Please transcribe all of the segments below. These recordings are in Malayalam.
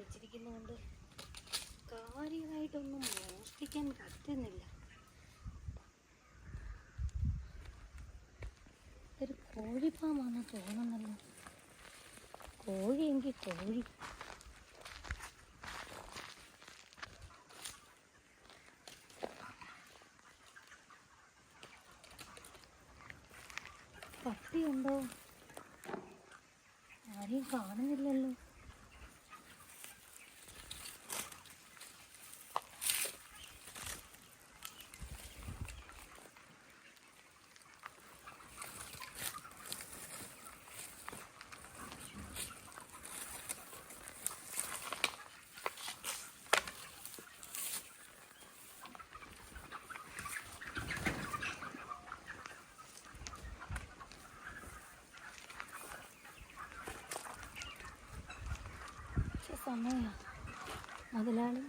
വെച്ചിരിക്കുന്നതുകൊണ്ട് കാര്യമായിട്ടൊന്നും മോഷ്ടിക്കാൻ പറ്റുന്നില്ല. ഒരു കോഴിപ്പാമാണെന്ന് തോന്നുന്നല്ലോ. കോഴിയെങ്കിൽ കോഴി. പട്ടിയുണ്ടോ? ആരെയും കാണുന്നില്ലല്ലോ സമയമാണ്. മുതലാളി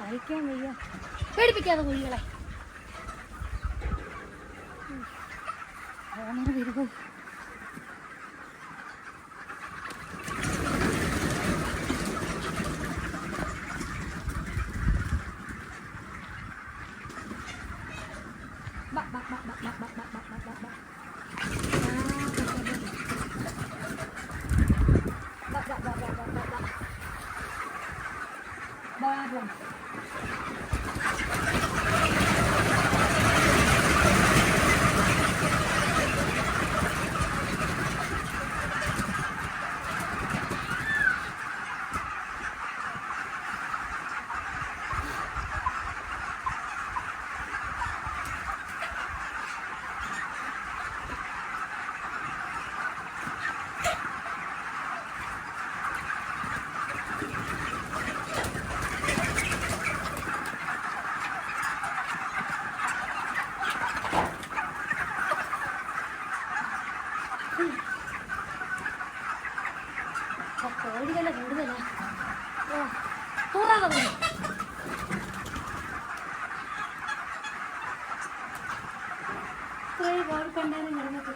സഹിക്കാൻ വയ്യ. പേടിപ്പിക്കാതെ കോഴികളെ. Thank one. പേടിക്കല്ല കൂടുതലാ തൂറാതെ കുറേ പാടിക്കൊണ്ടായിരുന്നു കിടന്നിട്ട്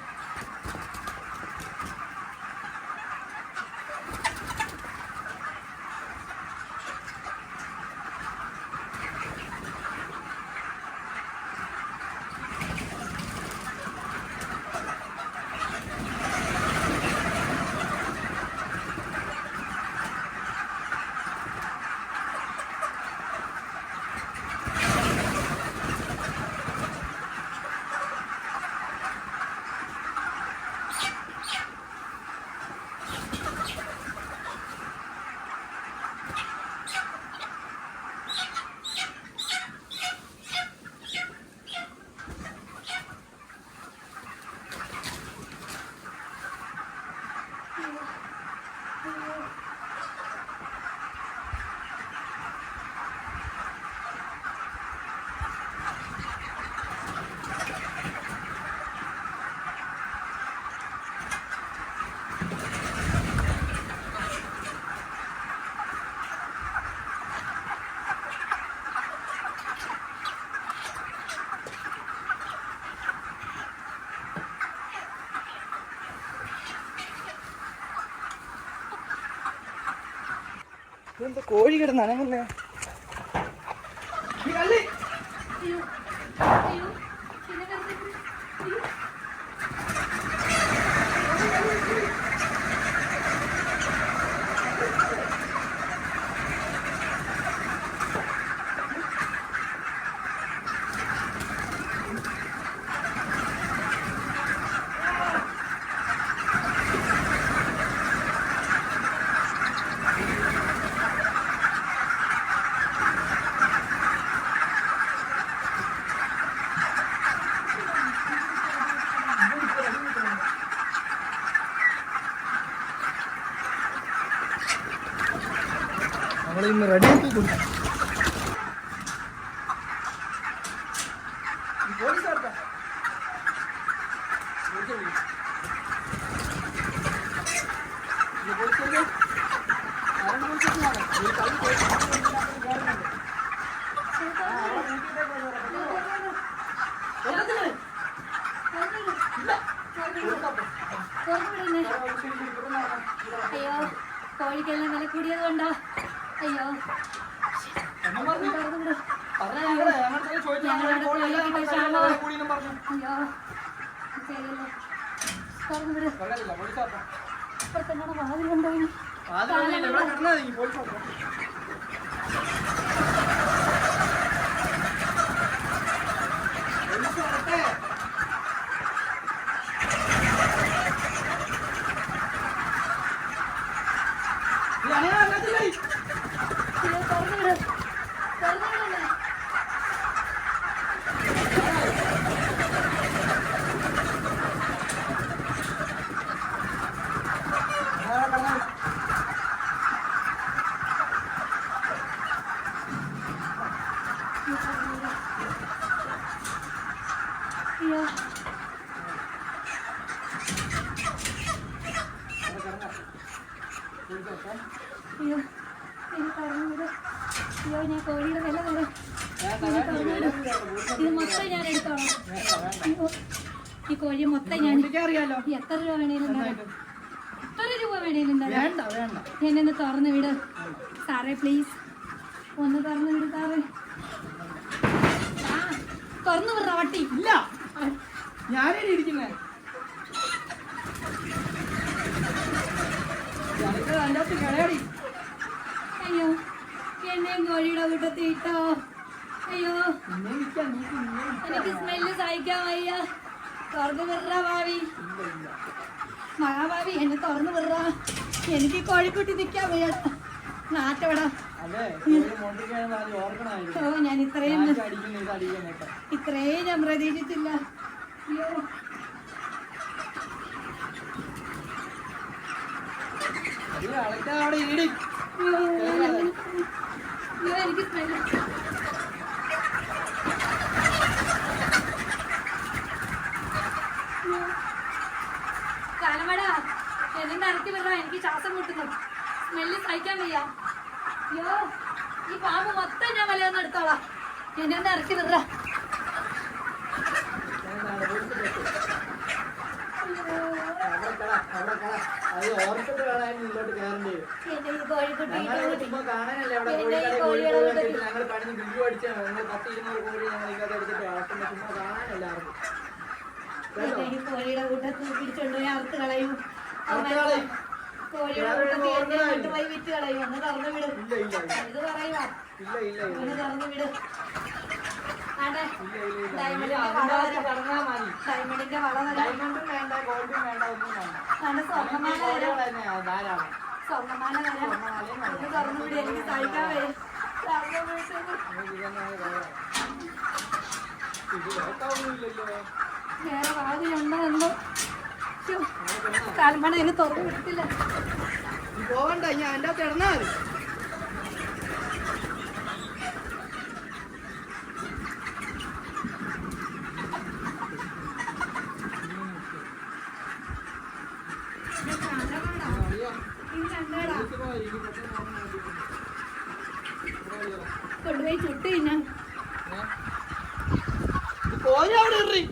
ഇതെന്താ കോഴി കിടന്ന് അനങ്ങുന്നേ ഈ കള്ളി. അയ്യോ അയ്യോ പിന്നെ കിടന്നിട്ട് അയ്യോ ഇന്ന് റെഡി ആക്കി കൊടുക്കും പോലീസ് ആർക്കാ? പോലീസ് വിളി. ഇത് പോലീസല്ലേ? ആരാണ് പോലീസല്ലേ? ഈ കള്ളി പോലീസ് ഇതിനകത്ത് കയറുന്നുണ്ട്. ആ, അവിടെ നോക്കിയിട്ടേ പോയി ഒരെണ്ണത്തിന്. ഇല്ല. കൊടുക്കാം. തുറന്നുവിടുന്നേ ആ, ശരി, ശരി, ഇവിടെ നടക്കാം. ഇവിടെ കൊടുക്കും അയ്യോ കോഴിക്കെല്ലാം വില കൂടിയത് കൊണ്ടോ അയ്യോ. എന്നാ പറഞ്ഞു? തുറന്നുവിട് പറഞ്ഞ ഞങ്ങൾ ഞങ്ങളുടെ അടുത്ത് ചോദിച്ചു ഞങ്ങളുടെ ഞങ്ങൾ അടുത്ത് എല്ലാം ചോദിച്ചു, ഞങ്ങൾ ക്ഷാമം. കൂടിയെന്നും പറഞ്ഞു അയ്യോ ശരിയല്ലേ തുറന്നുവിട് വെള്ളമില്ല പോലീസ് ആക്കാം ഇപ്പുറത്തെന്നാണ് വാതിലുണ്ടോ ഇനി ആദ്യം ഇവിടെ കിടന്നാ മതി പോലീസ് ആക്കാം പോലീസ് വരട്ടെ. ഈ അനിയൻ അതിനകത്തില്ലേ? അയ്യോ തുറന്നുവിട് തുറന്നുവിടുന്നേ ആ, കിടന്നോ. അയ്യോ പോലീസ് ആക്കാം. അയ്യോ ഇനി തുറന്നുവിട് അയ്യോ ഞാൻ കോഴിയുടെ വില വരെ ഇത് മൊത്തം ഞാൻ എടുത്തോളാം. അയ്യോ ഈ കോഴി മൊത്തം ഞാൻ അറിയാലോ? എത്ര രൂപ വേണേലും എത്ര രൂപ വേണേലും എന്നെ ഒന്ന് തുറന്നു വിട്. സാറേ പ്ലീസ് ഒന്ന് തുറന്നു വിട് സാറേ. തുറന്നു വിട വട്ടി. ഇല്ല. ഞാനേ ഇരിക്കുന്നേ. അയ്യോ എന്നെ കോഴിയുടെ അയ്യോ. എനിക്ക് സ്മെല്ല് സഹിക്കാൻ വയ്യ. തുറന്നു വിട ഭാവി. മഹാഭാവി എന്നെ തുറന്നു വിട എനിക്ക് കോഴിക്കുട്ടി നിൽക്കാൻ വയ്യ. ആദ്യം ഓ ഞാൻ ഇത്രയും ഇത്രയും ഞാൻ പ്രതീക്ഷിച്ചില്ല. അയ്യോ എനിക്ക് ശ്വാസം മുട്ടുന്നു സ്മെല്ല്. സഹിക്കാൻ വയ്യ അയ്യോ ഈ പാമ്പ് മൊത്തം ഞാൻ വലയൊന്നും എടുത്തോളാം. എന്നെ ഒന്ന് ഇറക്കി വിട കോഴിയുടെ കൂട്ടത്തിൽ പിടിച്ചോണ്ട് പോയി അറുത്ത് കളയും. കോഴിയുടെ കൂട്ടത്തിൽ എന്നെ കൊണ്ടുപോയി വിറ്റ് കളയും. ഒന്ന് തുറന്നു വിടും. ഇത് പറയുവാ ഒന്ന് തുറന്നു വിടും ആണ്ടെ ഇല്ല ഇല്ല ഇല്ല ഡയമണ്ടിന്റെ വള ഡയമണ്ടും വേണ്ട ഗോൾഡും വേണ്ട ഒന്നും വേണ്ട സ്വർണമാല വരെ ധാരാളം സ്വർണമാല വരെ ഒന്ന് എനിക്ക് സഹിക്കാൻ വരും വേറെ വാതിലുണ്ടോ എന്തോ കാൽമണ ഇതിന് തുറന്നു വിടത്തില്ല പോവണ്ട ഞാൻ എന്റെ അകത്ത് ഇടന്നാ മതി അറിയാം ഇത് കണ്ടോടാ ഇത് പോയി, ഇത് പെട്ടെന്ന് പോകാൻ വേണ്ടി. ഇവിടെ വഴിയോ? കൊണ്ടുപോയി ചുട്ട് തിന്നാം ഏ? ഇത് കോഴി അവിടെ ഇറി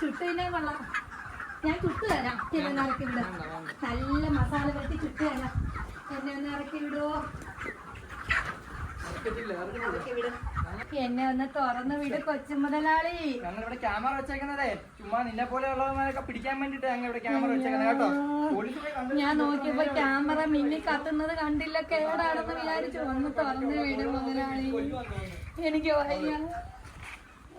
ചുട്ട് തിന്നാൻ കൊള്ളാം. ഞാൻ ചുട്ട് തരാം. എന്നെ ഒന്ന് ഇറക്കി വിടും. വേണ്ട വേണ്ട നല്ല മസാല പറ്റി ചുട്ട് തരാം. എന്നെ ഒന്ന് ഇറക്കി വിടുവോ എന്നെ ഒന്ന് തുറന്നു വിട് കൊച്ചു മുതലാളി. ഞങ്ങൾ ഇവിടെ ക്യാമറ വെച്ചേക്കുന്നതേ. ചുമ്മാ നിന്നെ പോലെ പോലെയുള്ളവന്മാരൊക്കെ പിടിക്കാൻ വേണ്ടിട്ട് ഞങ്ങൾ ഇവിടെ ക്യാമറ വെച്ചേക്കുന്നത് കേട്ടോ ഞാൻ നോക്കിയപ്പോ ക്യാമറ മിന്നി കത്തുന്നത് കണ്ടില്ല കേടാണെന്ന് വിചാരിച്ചു ഒന്ന് തുറന്നു വിട് മുതലാളി. എനിക്ക് വയ്യ.